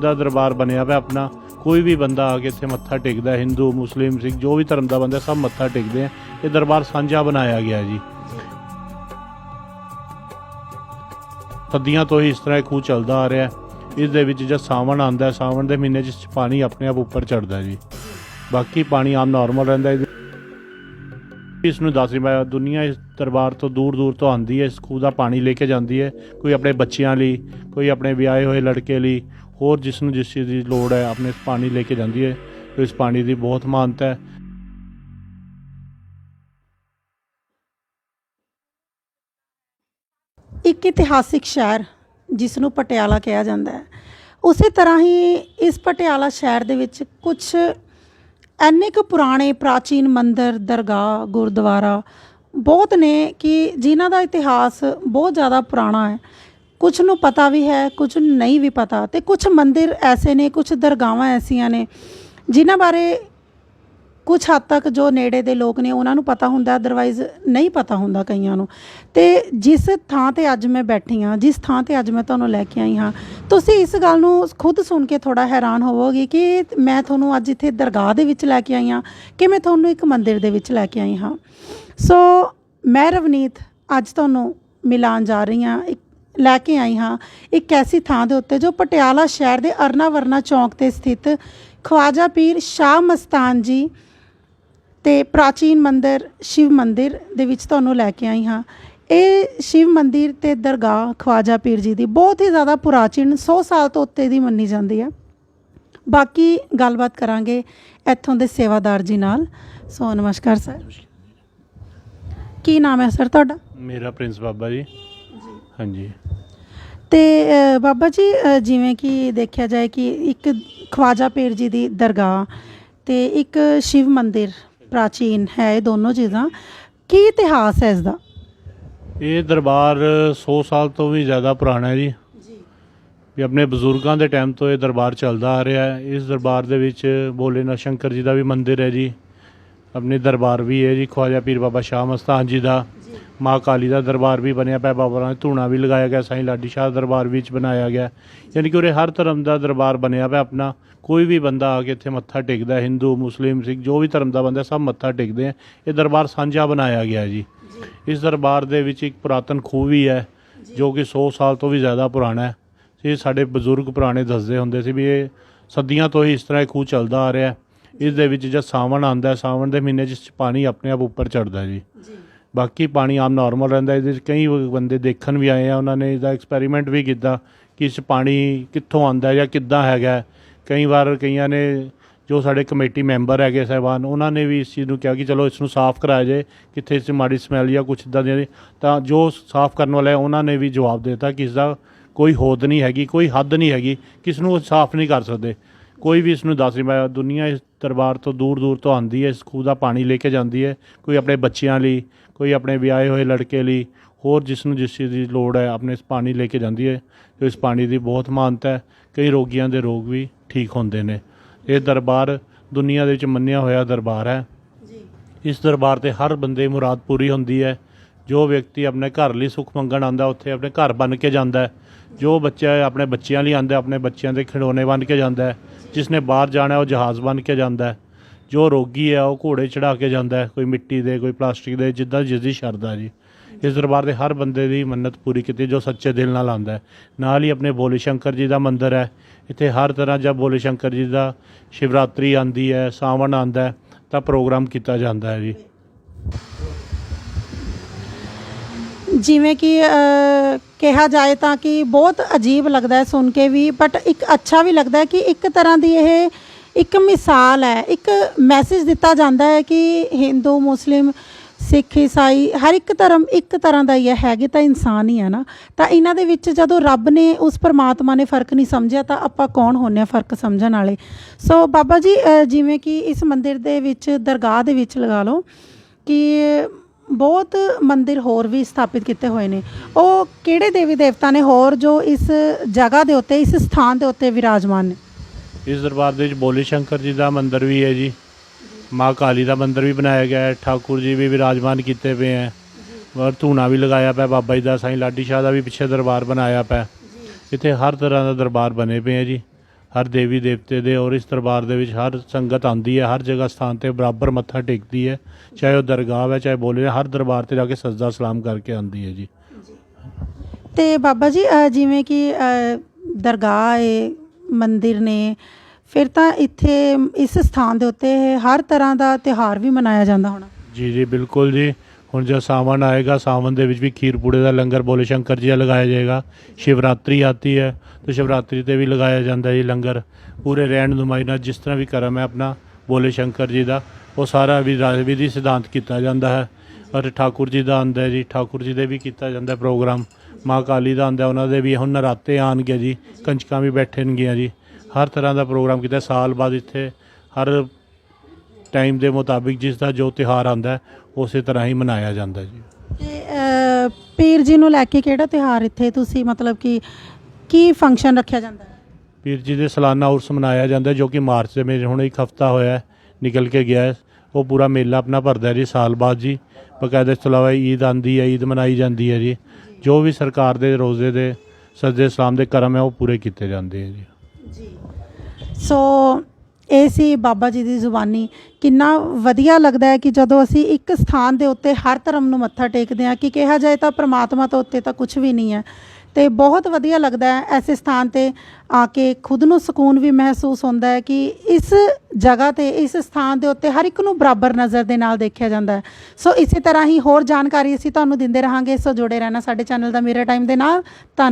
ਦਾ ਦਰਬਾਰ ਬਣਿਆ ਪਿਆ ਆਪਣਾ। ਕੋਈ ਵੀ ਬੰਦਾ ਆ ਕੇ ਇੱਥੇ ਮੱਥਾ ਟੇਕਦਾ, ਹਿੰਦੂ, ਮੁਸਲਿਮ, ਸਿੱਖ, ਜੋ ਵੀ ਧਰਮ ਦਾ ਬੰਦਾ ਸਭ ਮੱਥਾ ਟੇਕਦੇ ਆ। ਇਹ ਦਰਬਾਰ ਸਾਂਝਾ ਬਣਾਇਆ ਗਿਆ ਜੀ। ਸਦੀਆਂ ਤੋਂ ਹੀ ਇਸ ਤਰ੍ਹਾਂ ਇਹ ਖੂਹ ਚੱਲਦਾ ਆ ਰਿਹਾ ਹੈ। ਇਸ ਦੇ ਵਿੱਚ ਜਦ ਸਾਵਣ ਆਉਂਦਾ ਹੈ, ਸਾਵਣ ਦੇ ਮਹੀਨੇ 'ਚ ਪਾਣੀ ਆਪਣੇ ਆਪ ਉੱਪਰ ਚੜਦਾ ਜੀ। ਬਾਕੀ ਪਾਣੀ ਆਮ ਨਾਰਮਲ ਰਹਿੰਦਾ ਹੈ। ਇਸ ਨੂੰ ਦੱਸ ਰਹੀ ਮੈਂ, ਦੁਨੀਆ ਇਸ ਦਰਬਾਰ ਤੋਂ ਦੂਰ ਦੂਰ ਤੋਂ ਆਉਂਦੀ ਹੈ ਇਸ ਖੂਹ ਦਾ ਪਾਣੀ ਲੈ ਕੇ ਜਾਂਦੀ ਹੈ, ਕੋਈ ਆਪਣੇ ਬੱਚਿਆਂ ਲਈ, ਕੋਈ ਆਪਣੇ ਵਿਆਹੇ ਹੋਏ ਲੜਕੇ ਲਈ, ਹੋਰ ਜਿਸ ਨੂੰ ਜਿਸ ਚੀਜ਼ ਦੀ ਲੋੜ ਹੈ, ਆਪਣੇ ਪਾਣੀ ਲੈ ਕੇ ਜਾਂਦੀ ਹੈ, ਤੇ ਇਸ ਪਾਣੀ ਦੀ ਬਹੁਤ ਮਾਨਤਾ ਹੈ। ਇੱਕ ਇਤਿਹਾਸਿਕ ਸ਼ਹਿਰ, ਜਿਸ ਨੂੰ ਪਟਿਆਲਾ ਕਿਹਾ ਜਾਂਦਾ ਹੈ। ਉਸੇ ਤਰ੍ਹਾਂ ਹੀ ਇਸ ਪਟਿਆਲਾ ਸ਼ਹਿਰ ਦੇ ਵਿੱਚ ਕੁਝ ਐਨੇ ਕੁ ਪੁਰਾਣੇ ਪ੍ਰਾਚੀਨ ਮੰਦਿਰ, ਦਰਗਾਹ, ਗੁਰਦੁਆਰਾ ਬਹੁਤ ਨੇ ਕਿ ਜਿਨ੍ਹਾਂ ਦਾ ਇਤਿਹਾਸ ਬਹੁਤ ਜ਼ਿਆਦਾ ਪੁਰਾਣਾ ਹੈ। ਕੁਝ ਨੂੰ ਪਤਾ ਵੀ ਹੈ ਕੁਝ ਨੂੰ ਨਹੀਂ ਵੀ ਪਤਾ ਤੇ ਕੁਝ ਮੰਦਿਰ ਐਸੇ ਨੇ ਕੁਝ ਦਰਗਾਹਾਂ ਐਸੀਆਂ ਨੇ ਜਿਨ੍ਹਾਂ ਬਾਰੇ ਕੁਝ ਹੱਦ ਤੱਕ ਜੋ ਨੇੜੇ ਦੇ ਲੋਕ ਨੇ, ਉਹਨਾਂ ਨੂੰ ਪਤਾ ਹੁੰਦਾ ਅਦਰਵਾਈਜ਼ ਨਹੀਂ ਪਤਾ ਹੁੰਦਾ ਕਈਆਂ ਨੂੰ। ਤੇ ਜਿਸ ਥਾਂ ਤੇ ਅੱਜ ਮੈਂ ਬੈਠੀ ਹਾਂ, ਜਿਸ ਥਾਂ ਤੇ ਅੱਜ ਮੈਂ ਤੁਹਾਨੂੰ ਲੈ ਕੇ ਆਈ ਹਾਂ, ਤੁਸੀਂ ਇਸ ਗੱਲ ਨੂੰ ਖੁਦ ਸੁਣ ਕੇ ਥੋੜਾ ਹੈਰਾਨ ਹੋਵੋਗੇ ਕਿ ਮੈਂ ਤੁਹਾਨੂੰ ਅੱਜ ਇੱਥੇ ਦਰਗਾਹ ਦੇ ਵਿੱਚ ਲੈ ਕੇ ਆਈ ਹਾਂ ਕਿ ਮੈਂ ਤੁਹਾਨੂੰ ਇੱਕ ਮੰਦਿਰ ਦੇ ਵਿੱਚ ਲੈ ਕੇ ਆਈ ਹਾਂ। ਸੋ ਮੈਂ ਰਵਨੀਤ ਅੱਜ ਤੁਹਾਨੂੰ ਮਿਲਾਨ ਜਾ ਰਹੀ ਹਾਂ, ਇੱਕ ਲੈ ਕੇ ਆਈ ਹਾਂ, ਇੱਕ ਐਸੀ ਥਾਂ ਦੇ ਉੱਤੇ ਜੋ ਪਟਿਆਲਾ ਸ਼ਹਿਰ ਦੇ ਅਰਨਾ ਵਰਨਾ ਚੌਂਕ ਤੇ ਸਥਿਤ ਖਵਾਜਾ ਪੀਰ ਸ਼ਾਹ ਮਸਤਾਨ ਜੀ ਤੇ ਪ੍ਰਾਚੀਨ ਮੰਦਿਰ ਸ਼ਿਵ ਮੰਦਿਰ ਦੇ ਵਿੱਚ ਤੁਹਾਨੂੰ ਲੈ ਕੇ ਆਈ ਹਾਂ। ਇਹ ਸ਼ਿਵ ਮੰਦਿਰ ਤੇ ਦਰਗਾਹ ਖਵਾਜਾ ਪੀਰ ਜੀ ਦੀ ਬਹੁਤ ਹੀ ਜ਼ਿਆਦਾ ਪੁਰਾਚੀਨ 100 ਸਾਲ ਤੋਂ ਉੱਤੇ ਦੀ ਮੰਨੀ ਜਾਂਦੀ ਹੈ। ਬਾਕੀ ਗੱਲਬਾਤ ਕਰਾਂਗੇ ਇੱਥੋਂ ਦੇ ਸੇਵਾਦਾਰ ਜੀ ਨਾਲ। ਸੋ ਨਮਸਕਾਰ ਸਰ। ਕੀ ਨਾਮ ਹੈ ਸਰ ਤੁਹਾਡਾ? ਮੇਰਾ ਪ੍ਰਿੰਸ ਬਾਬਾ ਜੀ। ਹਾਂਜੀ। ਤੇ ਅ, ਬਾਬਾ ਜੀ ਅ, ਜਿਵੇਂ ਕਿ ਦੇਖਿਆ ਜਾਏ ਕਿ ਇੱਕ ਖਵਾਜਾ ਪੀਰ ਜੀ ਦੀ ਦਰਗਾਹ ਤੇ ਇੱਕ ਸ਼ਿਵ ਮੰਦਿਰ ਪ੍ਰਾਚੀਨ ਹੈ ਇਹ ਦੋਨੋਂ ਚੀਜ਼ਾਂ। ਕੀ ਇਤਿਹਾਸ ਹੈ ਇਸ ਦਾ ਇਹ ਦਰਬਾਰ 100 ਸਾਲ ਤੋਂ ਵੀ ਜ਼ਿਆਦਾ ਪੁਰਾਣਾ ਹੈ ਜੀ। ਵੀ ਆਪਣੇ ਬਜ਼ੁਰਗਾਂ ਦੇ ਟਾਈਮ ਤੋਂ ਇਹ ਦਰਬਾਰ ਚੱਲਦਾ ਆ ਰਿਹਾ ਹੈ। ਇਸ ਦਰਬਾਰ ਦੇ ਵਿੱਚ ਭੋਲੇਨਾਥ ਸ਼ੰਕਰ ਜੀ ਦਾ ਵੀ ਮੰਦਿਰ ਹੈ ਜੀ। ਆਪਣੇ ਦਰਬਾਰ ਵੀ ਹੈ ਜੀ ਖਵਾਜਾ ਪੀਰ ਬਾਬਾ ਸ਼ਾਹ ਮਸਤਾਨ ਜੀ ਦਾ। ਮਾਂ ਕਾਲੀ ਦਾ ਦਰਬਾਰ ਵੀ ਬਣਿਆ ਪਿਆ ਬਾਬਾ ਰਾਮ ਧੂਣਾ ਵੀ ਲਗਾਇਆ ਗਿਆ ਸਾਈਂ ਲਾਡੀ ਸ਼ਾਹ ਦਰਬਾਰ ਵਿੱਚ ਬਣਾਇਆ ਗਿਆ। ਯਾਨੀ ਕਿ ਉਰੇ ਹਰ ਧਰਮ ਦਾ ਦਰਬਾਰ ਬਣਿਆ ਪਿਆ ਆਪਣਾ। ਕੋਈ ਵੀ ਬੰਦਾ ਆ ਕੇ ਇੱਥੇ ਮੱਥਾ ਟੇਕਦਾ ਹਿੰਦੂ ਮੁਸਲਿਮ ਸਿੱਖ ਜੋ ਵੀ ਧਰਮ ਦਾ ਬੰਦਾ ਸਭ ਮੱਥਾ ਟੇਕਦੇ ਆ। ਇਹ ਦਰਬਾਰ ਸਾਂਝਾ ਬਣਾਇਆ ਗਿਆ ਜੀ। ਇਸ ਦਰਬਾਰ ਦੇ ਵਿੱਚ ਇੱਕ ਪੁਰਾਤਨ ਖੂਹ ਵੀ ਹੈ ਜੋ। ਕਿ 100 ਸਾਲ ਤੋਂ ਵੀ ਜ਼ਿਆਦਾ ਪੁਰਾਣਾ ਹੈ। ਇਹ ਸਾਡੇ ਬਜ਼ੁਰਗ ਪੁਰਾਣੇ ਦੱਸਦੇ ਹੁੰਦੇ ਸੀ ਵੀ ਇਹ ਸਦੀਆਂ ਤੋਂ ਹੀ ਇਸ ਤਰ੍ਹਾਂ ਇਹ ਖੂਹ ਚੱਲਦਾ ਆ ਰਿਹਾ ਹੈ। ਇਸ ਦੇ ਵਿੱਚ ਜਦ ਸਾਵਣ ਆਉਂਦਾ ਹੈ ਸਾਵਣ ਦੇ ਮਹੀਨੇ 'ਚ ਪਾਣੀ ਆਪਣੇ ਆਪ ਉੱਪਰ ਚੜਦਾ ਜੀ। ਬਾਕੀ ਪਾਣੀ ਆਮ ਨਾਰਮਲ ਰਹਿੰਦਾ ਇਹਦੇ 'ਚ ਕਈ ਬੰਦੇ ਦੇਖਣ ਵੀ ਆਏ ਆ ਉਹਨਾਂ ਨੇ ਇਹਦਾ ਐਕਸਪੈਰੀਮੈਂਟ ਵੀ ਕੀਤਾ ਕਿ ਇਸ 'ਚ ਪਾਣੀ ਕਿੱਥੋਂ ਆਉਂਦਾ ਜਾਂ ਕਿੱਦਾਂ ਹੈਗਾ। ਕਈ ਵਾਰ ਕਈਆਂ ਨੇ ਜੋ ਸਾਡੇ ਕਮੇਟੀ ਮੈਂਬਰ ਹੈਗੇ ਸਹਿਬਾਨ ਉਹਨਾਂ ਨੇ ਵੀ ਇਸ ਚੀਜ਼ ਨੂੰ ਕਿਹਾ ਕਿ ਚਲੋ ਇਸ ਨੂੰ ਸਾਫ਼ ਕਰਾਇਆ ਜਾਏ ਕਿੱਥੇ ਇਸ 'ਚ ਮਾੜੀ ਸਮੈਲ ਜਾਂ ਕੁਛ ਇਦਾਂ ਦੀਆਂ ਤਾਂ ਜੋ ਸਾਫ਼ ਕਰਨ ਵਾਲੇ ਉਹਨਾਂ ਨੇ ਵੀ ਜਵਾਬ ਦੇ ਦਿੱਤਾ ਕਿ ਇਸ ਦਾ ਕੋਈ ਹੋਦ ਨਹੀਂ ਹੈਗੀ ਕੋਈ ਹੱਦ ਨਹੀਂ ਹੈਗੀ ਕਿਸ ਨੂੰ ਸਾਫ਼ ਨਹੀਂ ਕਰ ਸਕਦੇ। ਕੋਈ ਵੀ ਇਸ ਨੂੰ ਦੱਸ ਰਹੀ ਮੈਂ ਦੁਨੀਆ ਇਸ ਦਰਬਾਰ ਤੋਂ ਦੂਰ ਦੂਰ ਤੋਂ ਆਉਂਦੀ ਹੈ ਇਸ ਖੂਹ ਦਾ ਪਾਣੀ ਲੈ ਕੇ ਜਾਂਦੀ ਹੈ। ਕੋਈ ਆਪਣੇ ਬੱਚਿਆਂ ਲਈ ਕੋਈ ਆਪਣੇ ਵਿਆਹੇ ਹੋਏ ਲੜਕੇ ਲਈ ਹੋਰ ਜਿਸ ਨੂੰ ਜਿਸ ਚੀਜ਼ ਦੀ ਲੋੜ ਹੈ ਆਪਣੇ ਇਸ ਪਾਣੀ ਲੈ ਕੇ ਜਾਂਦੀ ਹੈ। ਤੇ ਇਸ ਪਾਣੀ ਦੀ ਬਹੁਤ ਮਾਨਤਾ ਹੈ। ਕਈ ਰੋਗੀਆਂ ਦੇ ਰੋਗ ਵੀ ਠੀਕ ਹੁੰਦੇ ਨੇ। ਇਹ ਦਰਬਾਰ ਦੁਨੀਆ ਦੇ ਵਿੱਚ ਮੰਨਿਆ ਹੋਇਆ ਦਰਬਾਰ ਹੈ। ਇਸ ਦਰਬਾਰ ਤੇ ਹਰ ਬੰਦੇ ਮੁਰਾਦ ਪੂਰੀ ਹੁੰਦੀ ਹੈ। ਜੋ ਵਿਅਕਤੀ ਆਪਣੇ ਘਰ ਲਈ ਸੁੱਖ ਮੰਗਣ ਆਂਦਾ ਉੱਥੇ ਆਪਣੇ ਘਰ ਬਣ ਕੇ ਜਾਂਦਾ ਹੈ। ਜੋ ਬੱਚਾ ਆਪਣੇ ਬੱਚਿਆਂ ਲਈ ਆਂਦਾ ਆਪਣੇ ਬੱਚਿਆਂ ਦੇ ਖਿਡੌਣੇ ਬਣ ਕੇ ਜਾਂਦਾ ਹੈ। ਜਿਸ ਨੇ ਬਾਹਰ ਜਾਣਾ ਉਹ ਜਹਾਜ਼ ਬਣ ਕੇ ਜਾਂਦਾ ਹੈ। ਜੋ ਰੋਗੀ ਹੈ, ਉਹ ਘੋੜੇ ਚੜਾ ਕੇ ਜਾਂਦਾ ਹੈ, ਕੋਈ ਮਿੱਟੀ ਦੇ, ਕੋਈ ਪਲਾਸਟਿਕ ਦੇ, ਜਿੱਦਾਂ ਜਿਸ ਦੀ ਸ਼ਰਧਾ ਜੀ। ਇਸ ਦਰਬਾਰ ਦੇ ਹਰ ਬੰਦੇ ਦੀ ਮੰਨਤ ਪੂਰੀ ਕੀਤੀ, ਜੋ ਸੱਚੇ ਦਿਲ ਨਾਲ ਆਂਦਾ ਹੈ। ਨਾਲ ਹੀ ਆਪਣੇ ਭੋਲੇ ਸ਼ੰਕਰ ਜੀ ਦਾ ਮੰਦਿਰ ਹੈ। ਇੱਥੇ ਹਰ ਤਰ੍ਹਾਂ ਜਦ ਭੋਲੇ ਸ਼ੰਕਰ ਜੀ ਦਾ ਸ਼ਿਵਰਾਤਰੀ ਆਂਦੀ ਹੈ, ਸਾਵਣ ਆਂਦਾ ਹੈ, ਤਾਂ ਪ੍ਰੋਗਰਾਮ ਕੀਤਾ ਜਾਂਦਾ ਹੈ ਜੀ। ਜਿਵੇਂ ਕਿ ਕਿਹਾ ਜਾਏ ਤਾਂ ਕਿ ਬਹੁਤ ਅਜੀਬ ਲੱਗਦਾ ਹੈ ਸੁਣ ਕੇ ਵੀ ਬਟ ਇੱਕ ਅੱਛਾ ਵੀ ਲੱਗਦਾ ਹੈ ਕਿ ਇੱਕ ਤਰ੍ਹਾਂ ਦੀ ਇਹ ਇੱਕ ਮਿਸਾਲ ਹੈ, ਇੱਕ ਮੈਸੇਜ ਦਿੱਤਾ ਜਾਂਦਾ ਹੈ ਕਿ ਹਿੰਦੂ, ਮੁਸਲਿਮ, ਸਿੱਖ, ਈਸਾਈ ਹਰ ਇੱਕ ਧਰਮ ਇੱਕ ਤਰ੍ਹਾਂ ਦਾ ਹੀ ਹੈ, ਹੈਗੇ ਤਾਂ ਇਨਸਾਨ ਹੀ ਹੈ ਨਾ। ਤਾਂ ਇਹਨਾਂ ਦੇ ਵਿੱਚ ਜਦੋਂ ਰੱਬ ਨੇ ਉਸ ਪਰਮਾਤਮਾ ਨੇ ਫ਼ਰਕ ਨਹੀਂ ਸਮਝਿਆ, ਤਾਂ ਆਪਾਂ ਕੌਣ ਹੁੰਨੇ ਆ ਫ਼ਰਕ ਸਮਝਣ ਵਾਲੇ? ਸੋ ਬਾਬਾ ਜੀ ਜਿਵੇਂ ਕਿ ਇਸ ਮੰਦਿਰ ਦੇ ਵਿੱਚ, ਦਰਗਾਹ ਦੇ ਵਿੱਚ ਲਗਾ ਲਓ ਕਿ ਬਹੁਤ ਮੰਦਿਰ ਹੋਰ ਵੀ ਸਥਾਪਿਤ ਕੀਤੇ ਹੋਏ ਨੇ। ਉਹ ਕਿਹੜੇ ਦੇਵੀ ਦੇਵਤਾ ਨੇ ਹੋਰ ਜੋ ਇਸ ਜਗ੍ਹਾ ਦੇ ਉੱਤੇ, ਇਸ ਸਥਾਨ ਦੇ ਉੱਤੇ ਵਿਰਾਜਮਾਨ ਨੇ? ਇਸ ਦਰਬਾਰ ਦੇ ਵਿੱਚ ਬੋਲੇ ਸ਼ੰਕਰ ਜੀ ਦਾ ਮੰਦਿਰ ਵੀ ਹੈ ਜੀ। ਮਾਂ ਕਾਲੀ ਦਾ ਮੰਦਿਰ ਵੀ ਬਣਾਇਆ ਗਿਆ ਹੈ। ਠਾਕੁਰ ਜੀ ਵੀ ਵਿਰਾਜਮਾਨ ਕੀਤੇ ਪਏ ਹੈ। ਔਰ ਧੂਣਾ ਵੀ ਲਗਾਇਆ ਪਿਆ, ਬਾਬਾ ਜੀ ਦਾ ਸਾਈਂ ਲਾਡੀ ਸ਼ਾਹ ਦਾ ਵੀ ਪਿੱਛੇ ਦਰਬਾਰ ਬਣਾਇਆ ਪਿਆ। ਇੱਥੇ ਹਰ ਤਰ੍ਹਾਂ ਦਾ ਦਰਬਾਰ ਬਣੇ ਪਏ ਹੈ ਜੀ। ਹਰ ਦੇਵੀ ਦੇਵਤੇ ਦੇ ਔਰ ਇਸ ਦਰਬਾਰ ਦੇ ਵਿੱਚ ਹਰ ਸੰਗਤ ਆਉਂਦੀ ਹੈ ਹਰ ਜਗ੍ਹਾ ਸਥਾਨ ਤੇ ਬਰਾਬਰ ਮੱਥਾ ਟੇਕਦੀ ਹੈ। ਚਾਹੇ ਉਹ ਦਰਗਾਹ ਹੈ ਚਾਹੇ ਬੋਲੇ ਹਰ ਦਰਬਾਰ ਤੇ ਜਾ ਕੇ ਸਜਦਾ ਸਲਾਮ ਕਰਕੇ ਆਉਂਦੀ ਹੈ ਜੀ। ਤੇ ਬਾਬਾ ਜੀ ਅ, ਜਿਵੇਂ ਕਿ ਅ, ਦਰਗਾਹ ਹੈ ਮੰਦਿਰ ਨੇ ਫਿਰ ਤਾਂ ਇੱਥੇ ਇਸ ਸਥਾਨ ਦੇ ਉੱਤੇ ਹਰ ਤਰ੍ਹਾਂ ਦਾ ਤਿਉਹਾਰ ਵੀ ਮਨਾਇਆ ਜਾਂਦਾ ਹੋਣਾ। ਜੀ ਜੀ ਬਿਲਕੁਲ ਜੀ। ਹੁਣ ਜਦ ਸਾਵਣ ਆਏਗਾ, ਸਾਵਣ ਦੇ ਵਿੱਚ ਵੀ ਖੀਰ ਪੂੜੇ ਦਾ ਲੰਗਰ ਬੋਲੇ ਸ਼ੰਕਰ ਜੀ ਦਾ ਲਗਾਇਆ ਜਾਏਗਾ। ਸ਼ਿਵਰਾਤਰੀ ਆਤੀ ਹੈ, ਤੇ ਸ਼ਿਵਰਾਤਰੀ ਤੇ ਵੀ ਲਗਾਇਆ ਜਾਂਦਾ ਜੀ ਲੰਗਰ। ਪੂਰੇ ਰਹਿਣ ਨੁਮਾਈ ਨਾਲ ਜਿਸ ਤਰ੍ਹਾਂ ਵੀ ਕਰਮ ਹੈ ਆਪਣਾ, ਬੋਲੇ ਸ਼ੰਕਰ ਜੀ ਦਾ, ਉਹ ਸਾਰਾ ਵੀ ਵਿਧੀ ਸਿਧਾਂਤ ਕੀਤਾ ਜਾਂਦਾ ਹੈ। ਔਰ ਠਾਕੁਰ ਜੀ ਦਾ ਆਉਂਦਾ ਜੀ, ਠਾਕੁਰ ਜੀ ਦੇ ਵੀ ਕੀਤਾ ਜਾਂਦਾ ਪ੍ਰੋਗਰਾਮ। ਮਾਂ ਕਾਲੀ ਦਾ ਆਉਂਦਾ, ਉਹਨਾਂ ਦੇ ਵੀ ਹੁਣ ਨਰਾਤੇ ਆਣਗੇ ਜੀ ਕੰਜਕਾਂ ਵੀ ਬੈਠਣਗੀਆਂ ਜੀ। ਹਰ ਤਰ੍ਹਾਂ ਦਾ ਪ੍ਰੋਗਰਾਮ ਕੀਤਾ, ਸਾਲ ਬਾਅਦ ਇੱਥੇ ਹਰ ਟਾਈਮ ਦੇ ਮੁਤਾਬਿਕ ਜਿਸ ਦਾ ਜੋ ਤਿਉਹਾਰ ਆਉਂਦਾ ਹੈ ਉਸੇ ਤਰ੍ਹਾਂ ਹੀ ਮਨਾਇਆ ਜਾਂਦਾ ਜੀ। ਤੇ ਪੀਰ ਜੀ ਨੂੰ ਲੈ ਕੇ ਕਿਹੜਾ ਤਿਉਹਾਰ ਇੱਥੇ ਤੁਸੀਂ ਮਤਲਬ ਕਿ ਕੀ ਫੰਕਸ਼ਨ ਰੱਖਿਆ ਜਾਂਦਾ ਹੈ? ਪੀਰ ਜੀ ਦੇ ਸਾਲਾਨਾ ਉਰਸ ਮਨਾਇਆ ਜਾਂਦਾ ਜੋ ਕਿ ਮਾਰਚ ਦੇ ਮਹੀਨੇ ਹੁਣ ਇੱਕ ਹਫਤਾ ਹੋਇਆ ਹੈ, ਨਿਕਲ ਕੇ ਗਿਆ ਹੈ। ਉਹ ਪੂਰਾ ਮੇਲਾ ਆਪਣਾ ਭਰਦਾ ਹੈ ਜੀ ਸਾਲ ਬਾਅਦ ਜੀ। ਬਕਾਇਦਾ ਇਸ ਤੋਂ ਇਲਾਵਾ ਈਦ ਆਂਦੀ ਹੈ ਈਦ ਮਨਾਈ ਜਾਂਦੀ ਹੈ ਜੀ। ਜੋ ਵੀ ਸਰਕਾਰ ਦੇ ਰੋਜ਼ੇ ਦੇ ਸਜਦੇ ਇਸਲਾਮ ਦੇ ਕਰਮ ਹੈ ਉਹ ਪੂਰੇ ਕੀਤੇ ਜਾਂਦੇ ਹੈ ਜੀ। ਜੀ। ਸੋ ਇਹ ਸੀ ਬਾਬਾ ਜੀ ਦੀ ਜ਼ੁਬਾਨੀ। ਕਿੰਨਾ ਵਧੀਆ ਲੱਗਦਾ ਹੈ ਕਿ ਜਦੋਂ ਅਸੀਂ ਇੱਕ ਸਥਾਨ ਦੇ ਉੱਤੇ ਹਰ ਧਰਮ ਨੂੰ ਮੱਥਾ ਟੇਕਦੇ ਹਾਂ ਕਿ ਕਿਹਾ ਜਾਏ ਤਾਂ ਪ੍ਰਮਾਤਮਾ ਤੋਂ ਉੱਤੇ ਤਾਂ ਕੁਝ ਵੀ ਨਹੀਂ ਹੈ। ਤੇ ਬਹੁਤ ਵਧੀਆ ਲੱਗਦਾ ਹੈ ਐਸੇ ਸਥਾਨ ਤੇ ਆ ਕੇ ਖੁਦ ਨੂੰ ਸਕੂਨ ਵੀ ਮਹਿਸੂਸ ਹੁੰਦਾ ਹੈ ਕਿ ਇਸ ਜਗ੍ਹਾ ਤੇ, ਇਸ ਸਥਾਨ ਦੇ ਉੱਤੇ ਹਰ ਇੱਕ ਨੂੰ ਬਰਾਬਰ ਨਜ਼ਰ ਦੇ ਨਾਲ ਦੇਖਿਆ ਜਾਂਦਾ ਹੈ। ਸੋ ਇਸੇ ਤਰ੍ਹਾਂ ਹੀ ਹੋਰ ਜਾਣਕਾਰੀ ਅਸੀਂ ਤੁਹਾਨੂੰ ਦਿੰਦੇ ਰਹਾਂਗੇ। ਸੋ ਜੁੜੇ ਰਹਿਣਾ ਸਾਡੇ ਚੈਨਲ ਦਾ ਮੇਰਾ ਟਾਈਮ ਦੇ ਨਾਲ। ਧੰਨ